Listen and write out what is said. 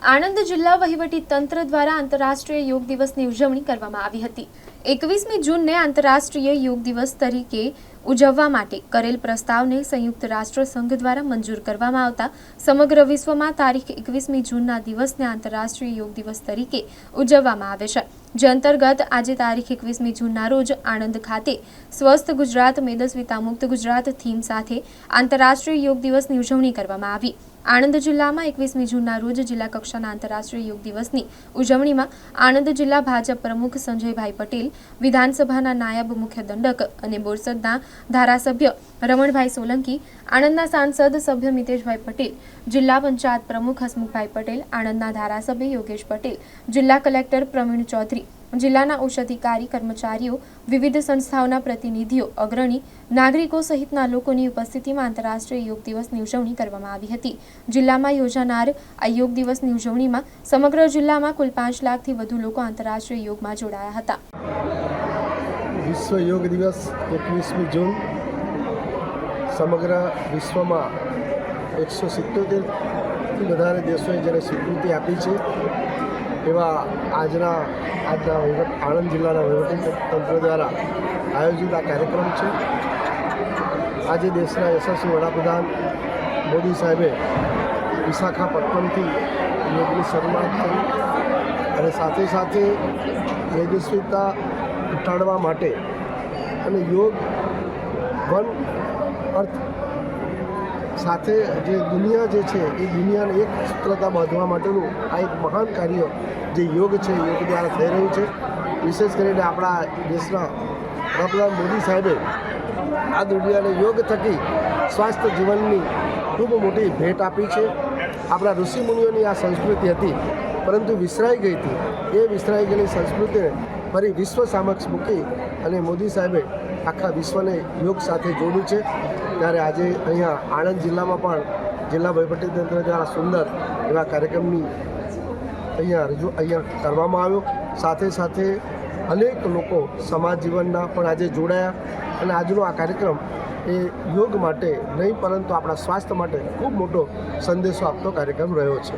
આણંદ જિલ્લા વહીવટી તંત્ર દ્વારા આંતરરાષ્ટ્રીય યોગ દિવસની ઉજવણી કરવામાં આવી હતી. એકવીસમી જૂનને આંતરરાષ્ટ્રીય યોગ દિવસ તરીકે ઉજવવા માટે કરેલ પ્રસ્તાવને સંયુક્ત રાષ્ટ્ર સંઘ દ્વારા મંજૂર કરવામાં આવતા સમગ્ર વિશ્વમાં તારીખ એકવીસમી જૂનના દિવસને આંતરરાષ્ટ્રીય યોગ દિવસ તરીકે ઉજવવામાં આવે છે. જે અંતર્ગત આજે તારીખ એકવીસમી જૂનના રોજ આણંદ ખાતે સ્વસ્થ ગુજરાત મેદસ્વીતા મુક્ત ગુજરાત થીમ સાથે આંતરરાષ્ટ્રીય યોગ દિવસની ઉજવણી કરવામાં આવી. આણંદ જિલ્લામાં એકવીસમી જૂનના રોજ જિલ્લા કક્ષાના આંતરરાષ્ટ્રીય યોગ દિવસની ઉજવણીમાં આણંદ જિલ્લા ભાજપ પ્રમુખ સંજયભાઈ પટેલ, વિધાનસભાના નાયબ મુખ્ય દંડક અને બોરસદના ધારાસભ્ય રમણભાઈ સોલંકી આણંદના સાંસદ સભ્ય મિતેશભાઈ પટેલ, જિલ્લા પંચાયત પ્રમુખ હસમુખભાઈ પટેલ, આણંદના ધારાસભ્ય યોગેશ પટેલ, જિલ્લા કલેક્ટર પ્રવીણ ચૌધરી, જિલ્લાના ઉચ્ચાધિકારી કર્મચારીઓ, વિવિધ સંસ્થાઓના પ્રતિનિધિઓ, અગ્રણી, નાગરિકો સહિતના લોકોની ઉપસ્થિતિમાં આંતરરાષ્ટ્રીય યોગ દિવસની ઉજવણી કરવામાં આવી હતી. જિલ્લામાં યોજાનાર આ યોગ દિવસની ઉજવણીમાં સમગ્ર જિલ્લામાં કુલ પાંચ લાખથી વધુ લોકો આંતરરાષ્ટ્રીય યોગમાં જોડાયા હતા. વિશ્વ યોગ દિવસ એકવીસમી જૂન સમગ્ર વિશ્વમાં એકસો સિત્તોતેરથી વધારે દેશોએ જ્યારે સ્વીકૃતિ આપી છે, એવા આજના આજના વહીવટ, આણંદ જિલ્લાના વહીવટી તંત્ર દ્વારા આયોજિત આ કાર્યક્રમ છે. આજે દેશના યશસ્વી વડાપ્રધાન મોદી સાહેબે વિશાખાપટ્ટનમથી યોગની શરૂઆત કરી અને સાથે સાથે તેજસ્વીતા ઘટાડવા માટે અને યોગ વન અર્થ. સાથે જે દુનિયા જે છે, એ દુનિયાને એક સૂત્રતા બાંધવા માટેનું આ એક મહાન કાર્ય જે યોગ છે, યોગ દ્વારા થઈ રહ્યું છે. વિશેષ કરીને આપણા દેશના વડાપ્રધાન મોદી સાહેબે આ દુનિયાને યોગ થકી સ્વાસ્થ્ય જીવનની ખૂબ મોટી ભેટ આપી છે. આપણા ઋષિમુનિઓની આ સંસ્કૃતિ હતી, પરંતુ વિસરાઈ ગઈ હતી. એ વિસરાઈ ગયેલી સંસ્કૃતિને ફરી વિશ્વ સામક્ષ મૂકી અને મોદી સાહેબે આખા વિશ્વને યોગ સાથે જોડ્યું છે. ત્યારે આજે અહીંયા આણંદ જિલ્લામાં પણ જિલ્લા વહીવટીતંત્ર દ્વારા સુંદર એવા કાર્યક્રમની અહીંયા રજૂ, અહીંયા કરવામાં આવ્યો. સાથે સાથે અનેક લોકો સમાજ જીવનના પણ આજે જોડાયા અને આજનો આ કાર્યક્રમ એ યોગ માટે નહીં પરંતુ આપણા સ્વાસ્થ્ય માટે ખૂબ મોટો સંદેશો આપતો કાર્યક્રમ રહ્યો છે.